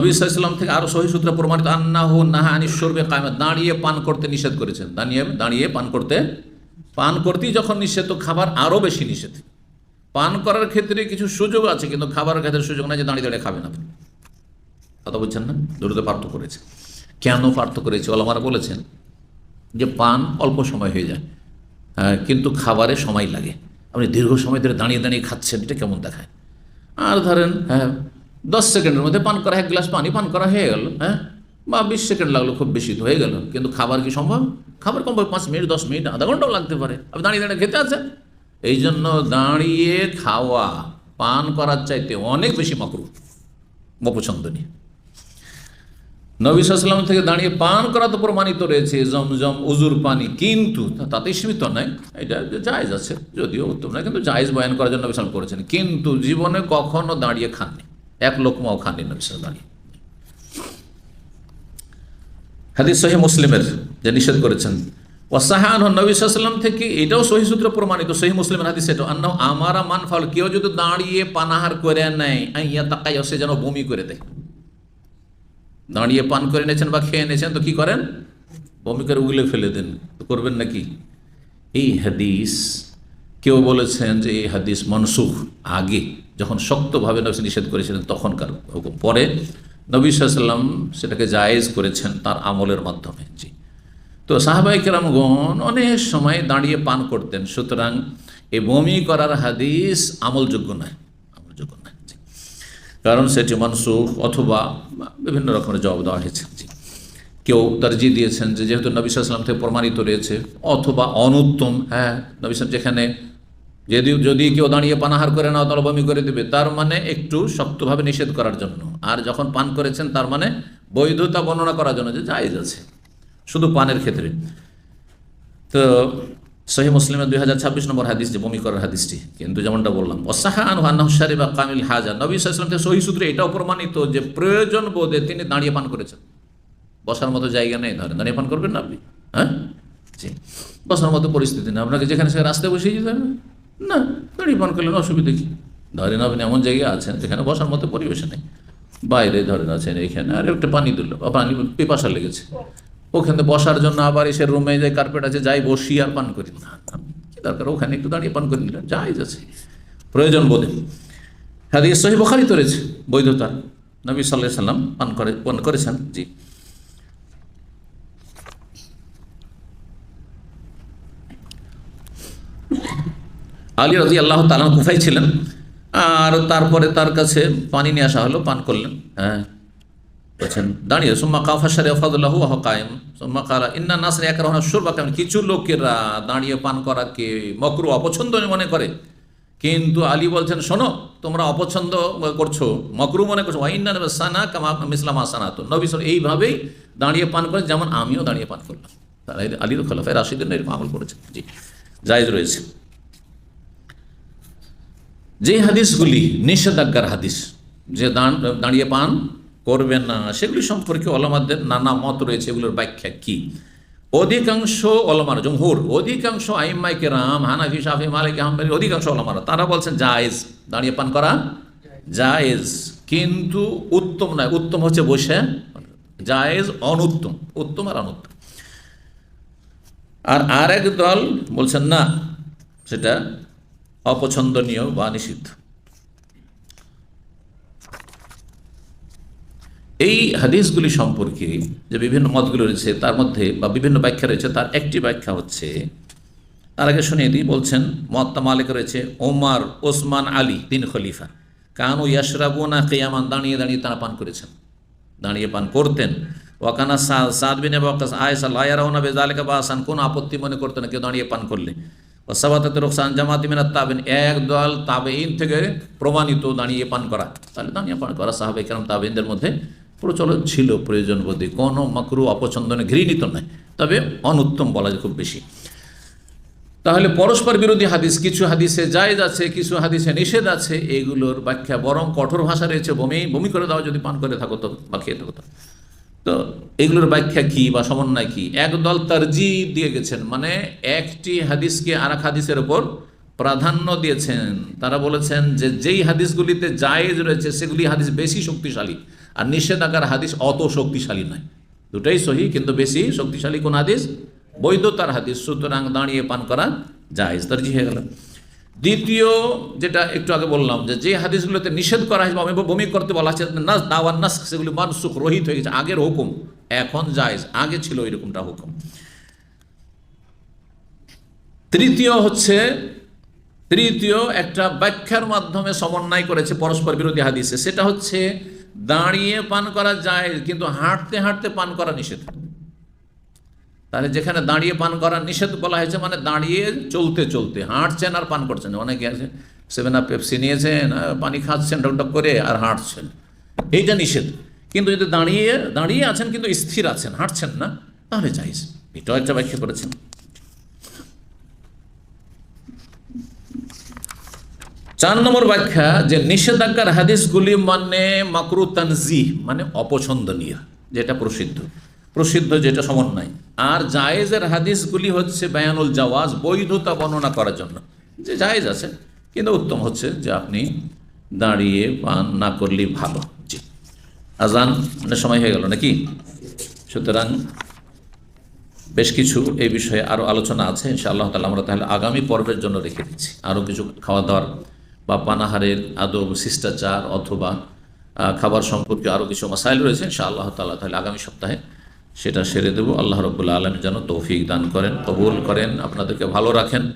নবী সাল্লাম থেকে আরও সহি সূত্রে প্রমাণিত আন্নাহু নাহা আনিস সর্বে কায়মা দাঁড়িয়ে পান করতে নিষেধ করেছেন। দাঁড়িয়ে দাঁড়িয়ে পান করতে পান করতেই যখন নিষেধ তো খাবার আরও বেশি নিষেধ। পান করার ক্ষেত্রে কিছু সুযোগ আছে কিন্তু খাবারের ক্ষেত্রে সুযোগ নাই যে দাঁড়িয়ে দাঁড়িয়ে খাবেন আপনি। কথা বলছেন না? দুটোতে পার্থক্য করেছে। কেন পার্থক্য করেছে? ওলামারা বলেছেন যে পান অল্প সময় হয়ে যায় হ্যাঁ, কিন্তু খাবারে সময় লাগে। আপনি দীর্ঘ সময় ধরে দাঁড়িয়ে দাঁড়িয়ে খাচ্ছেন এটা কেমন দেখায়? আর ধরেন হ্যাঁ দশ সেকেন্ডের মধ্যে পান করা এক গ্লাস পানি পান করা হয়ে গেল হ্যাঁ? বা বিশ সেকেন্ড লাগল, খুব বেশি হয়ে গেল। কিন্তু খাবার কি সম্ভব? খাবার কম পাঁচ মিনিট, দশ মিনিট, আধা ঘন্টাও লাগতে পারে। আপনি দাঁড়িয়ে দাঁড়িয়ে খেতে আছেন? এই জন্য দাঁড়িয়ে খাওয়া, পান করার চাইতে অনেক বেশি মাকরু অপছন্দনীয় নবী সাল্লাম থেকে দাঁড়িয়ে পান করা তো প্রমাণিত রয়েছে, জমজম, উজুর পানি, কিন্তু তা- তাতেই সীমিত নয় এটা জায়জ আছে, যদিও উত্তম নয়, কিন্তু জায়জ বয়ান করার জন্য নবী সাল্লাম করেছেন। কিন্তু জীবনে কখনো দাঁড়িয়ে খাননি। এক লোকমাও খাননি নবী সাল্লাম হাদিস সহি মুসলিমের যে নিষেধ করেছেন ওয়াসাহান নবী সাল্লাম থেকে এটাও সহি সূত্র প্রমাণিত, সহি মুসলিমের হাদিস এটা অন্য আমারা মান ফল, কেউ যদি দাঁড়িয়ে পানাহার করে নেয় আইয়া তাকাই সে যেন বমি করে দেয়। দাঁড়িয়ে পান করে নিয়েছেন বা খেয়ে নিয়েছেন, তো কি করেন? বমি করে উগলে ফেলে দেন। তো করবেন নাকি? এই হাদিস, কেউ বলেছেন যে এই হাদিস মনসুখ, আগে। যখন শক্তভাবে নবী নিষেধ করেছিলেন, তখনকার হুকুম। পরে নবী সাল্লাম সেটাকে জায়েজ করেছেন তার আমলের মাধ্যমে। জি। তো সাহাবাই কেরামগণ অনেক সময় দাঁড়িয়ে পান করতেন, সুতরাং এই বমি করার হাদিস আমলযোগ্য নয়। আমলযোগ্য নয়, জি। কারণ সেটি মনসুখ অথবা বিভিন্ন রকমের জবাব দেওয়া হয়েছে, জি। কেউ তরজি দিয়েছেন যে, যেহেতু নবী সাল্লাম থেকে প্রমাণিত রয়েছে, অথবা অনুত্তম হ্যাঁ নবী সাল্লাম যেখানে যদি যদি কেউ দাঁড়িয়ে পানাহার করে না তাহলে বমি করে দিবে। তার মানে একটু শক্তভাবে নিষেধ করার জন্য। আর যখন পান করেছেন, তার মানে বৈধতা বর্ণনা করার জন্য যে জায়েজ আছে। শুধু পানের ক্ষেত্রে। তো সহি মুসলিমের দুই হাজার ছাব্বিশ নম্বর হাদিস যে, বমি করার হাদিসটি। কিন্তু যেমনটা বললাম অসাহান বা কামিল হাজার নবী থেকে সহি সূত্রে এটাও প্রমাণিত যে, প্রয়োজন বোধে তিনি দাঁড়িয়ে পান করেছেন। বসার মতো জায়গা নেই, ধরেন। দাঁড়িয়ে পান করবেন না আপনি? হ্যাঁ? বসার মতো পরিস্থিতি নেই। আপনাকে যেখানে সেখানে রাস্তায় বসিয়ে যেতে হবে। না দাঁড়িয়ে পান করলেন অসুবিধা কি? ধরেন আপনি এমন জায়গায় আছেন যেখানে বসার মতো পরিবেশ নেই। বাইরে ধরেন আছেন এইখানে আর একটা পানি দিল বা পানি পিপাসা লেগেছে। ওখানে বসার জন্য আবার এসে রুমে যে কার্পেট আছে, যাই বসি আর পান করি। না কি দরকার? ওখানে একটু দাঁড়িয়ে পান করে নিলেন, যাই আছে প্রয়োজন বোধে। হ্যাঁ সহি বখারি তো রয়েছে, বৈধতা। নবী সাল্লাহ সাল্লাম পান করে, পান করেছেন, জি। আলী রাজি আল্লাহ তালা কুফাই ছিলেন? আর তারপরে তার কাছে পানি নিয়ে আসা হলো, পান করলেন। হ্যাঁ। বলছেন, দাঁড়িয়ে, সুম্মা কাফা সারে ফদুল্লাহ আহ কায়েম। সুম্মা কালা, ইন্না নাসরে এক রহনা সুরবা কেমন? কিছু লোকেরা দাঁড়িয়ে পান করাকে মকরু অপছন্দ মনে করে। কিন্তু আলী বলছেন, শোনো, তোমরা অপছন্দ করছ, মকরু মনে করছ। ওয়াইন্না সানা কামা মিসলামা সানা তো নবী সাল এইভাবেই দাঁড়িয়ে পান করে যেমন আমিও দাঁড়িয়ে পান করলাম। তারা আলীর খোলাফায় রাশিদিন এরকম আমল করেছেন। জি। জায়জ রয়েছে। যে হাদিসগুলি নিষেধাজ্ঞার হাদিস, যে দাঁড়- দাঁড়িয়ে পান করবেন না, সেগুলি সম্পর্কে অলমাদের নানা মত রয়েছে, এগুলোর ব্যাখ্যা কি? অধিকাংশ অলমার জমহুর, অধিকাংশ আইম্মাইকে রাম হানাফি, শাফি, মালিক আহমেদ অধিকাংশ অলমারা তারা বলছেন জায়েজ, দাঁড়িয়ে পান করা জায়েজ, কিন্তু উত্তম নয়, উত্তম হচ্ছে বসে, জায়েজ অনুত্তম, উত্তম আর অনুত্তম। আর আরেক দল বলছেন না, সেটা অপছন্দনীয় বা নিষিদ্ধ। এই হাদিসগুলি সম্পর্কে যে বিভিন্ন মতগুলো রয়েছে, তার মধ্যে বা বিভিন্ন ব্যাখ্যা রয়েছে, তার একটি ব্যাখ্যা হচ্ছে, তার আগে শুনিয়ে দিই, বলছেন মত্তা মালিক রয়েছে ওমার ওসমান আলী তিন খলিফা। কানু ইয়াসরাবুনা কেয়ামান, দাঁড়িয়ে দাঁড়িয়ে তারা পান করেছেন। দাঁড়িয়ে পান করতেন। ওয়াকানা সাদ বিন আয়সা লায়ারাউনা বেজালিকা বাসান, কোন আপত্তি মনে করতেন কেউ দাঁড়িয়ে পান করলে। তাবেন থেকে প্রমাণিত দাঁড়িয়ে পান করা। তাহলে দাঁড়িয়ে পান করা সাহাবে মধ্যে প্রচলন ছিল প্রয়োজন বোধে কোনো মাকরু অপছন্দনে ঘৃণিত নয়, তবে অনুত্তম বলা যায় খুব বেশি। তাহলে পরস্পর বিরোধী হাদিস, কিছু হাদিসে জায়েজ আছে, কিছু হাদিসে নিষেধ আছে এগুলোর ব্যাখ্যা বরং কঠোর ভাষা রয়েছে, বমি বমি করে দাও, যদি পান করে থাকো তো বা খেয়ে থাকো তো এগুলোর ব্যাখ্যা কি বা সমন্বয় কি? একদল তারজি দিয়ে গেছেন। মানে একটি হাদিসকে আর এক হাদিসের ওপর প্রাধান্য দিয়েছেন। তারা বলেছেন যে যেই হাদিসগুলিতে জায়েজ রয়েছে, সেগুলি হাদিস বেশি শক্তিশালী। আর নিষেধাজ্ঞার হাদিস অত শক্তিশালী নয়। দুটাই সহি, কিন্তু বেশি শক্তিশালী কোন হাদিস? বৈধতার হাদিস। সুতরাং দাঁড়িয়ে পান করা জায়েজ। তারজি হয়ে গেল। দ্বিতীয়, যেটা একটু আগে বললাম যে যে হাদিসগুলোতে নিষেধ করা হয়েছে বমি বমি করতে বলা হচ্ছে নাস দাওয়ার নাস সেগুলি মানসুখ, রহিত হয়ে গেছে, আগের হুকুম, এখন জায়েজ, আগে ছিল এরকমটা হুকুম। তৃতীয় হচ্ছে, তৃতীয় একটা ব্যাখ্যার মাধ্যমে সমন্বয় করেছে পরস্পর বিরোধী হাদিসে, সেটা হচ্ছে দাঁড়িয়ে পান করা যায় কিন্তু হাঁটতে হাঁটতে পান করা নিষেধ। তাহলে যেখানে দাঁড়িয়ে পান করা নিষেধ বলা হয়েছে মানে দাঁড়িয়ে চলতে চলতে, হাঁটছেন আর পান করছেন। অনেকে আছে সেভেন আপ পেপসি নিয়েছেন পানি খাচ্ছেন, টকটক করে আর হাঁটছেন। এইটা নিষেধ। কিন্তু যদি দাঁড়িয়ে দাঁড়িয়ে আছেন কিন্তু স্থির আছেন, হাঁটছেন না, তাহলে চাইজ এটাও একটা ব্যাখ্যা করেছেন। চার নম্বর ব্যাখ্যা, যে নিষেধাজ্ঞার হাদিসগুলি মানে মাকরু তানজি মানে অপছন্দনীয়, যেটা প্রসিদ্ধ। প্রসিদ্ধ যেটা সমন্বয় আর জায়েজের হাদিসগুলি হচ্ছে বায়ানুল জাওয়াজ, বৈধতা বর্ণনা করার জন্য। যে জায়েজ আছে, কিন্তু উত্তম হচ্ছে যে আপনি দাঁড়িয়ে পান না করলেই ভালো। জি। আজান সময় হয়ে গেল নাকি? সুতরাং বেশ কিছু এই বিষয়ে আরও আলোচনা আছে, ইনশাআল্লাহ তালা আমরা তাহলে আগামী পর্বের জন্য রেখে দিচ্ছি। আরও কিছু খাওয়া দাওয়ার বা পানাহারের আদব, শিষ্টাচার অথবা খাবার সম্পর্কে আরও কিছু মাসাইল রয়েছে, ইনশাআল্লাহ তালা তাহলে আগামী সপ্তাহে সেটা সেরে দেবো। আল্লাহ রবুল্লা আলম যেন তৌফিক দান করেন, কবুল করেন, আপনাদেরকে ভালো রাখেন।